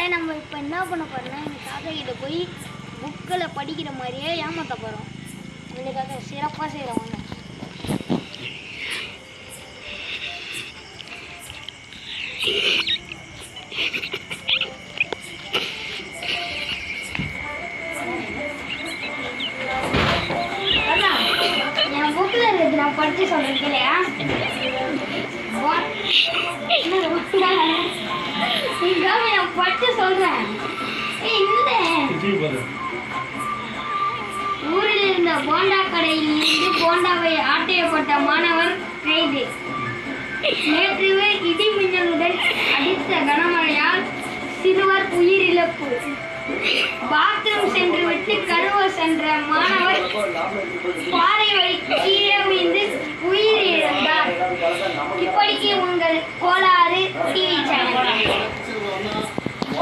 அதனால் நம்ம இப்போ என்ன பண்ண போகிறோம்னா எங்கள் தாத்தா கிட்ட போய் புக்கில் படிக்கிற மாதிரியே ஏமாத்த போகிறோம் எங்கள் தாத்தா சிறப்பாக செய்கிறவங்க என் புக்கில் இருக்குது நான் படித்து சொல்கிறேன் இல்லையா ஊரில் இருந்த போண்டா கடையில் இருந்து போண்டாவை ஆட்டையப்பட்ட மாணவர் கைது. நேற்று இடி மின்னலுடன் அடித்த கனமழையால் சிறுவர் உயிரிழப்பு. பாத்ரூம் சென்று விட்டு கழுவ சென்ற மாணவர் பாறை வழி கீழே மீது உயிரிழந்தார். இப்படிக்கு உங்கள் கோலா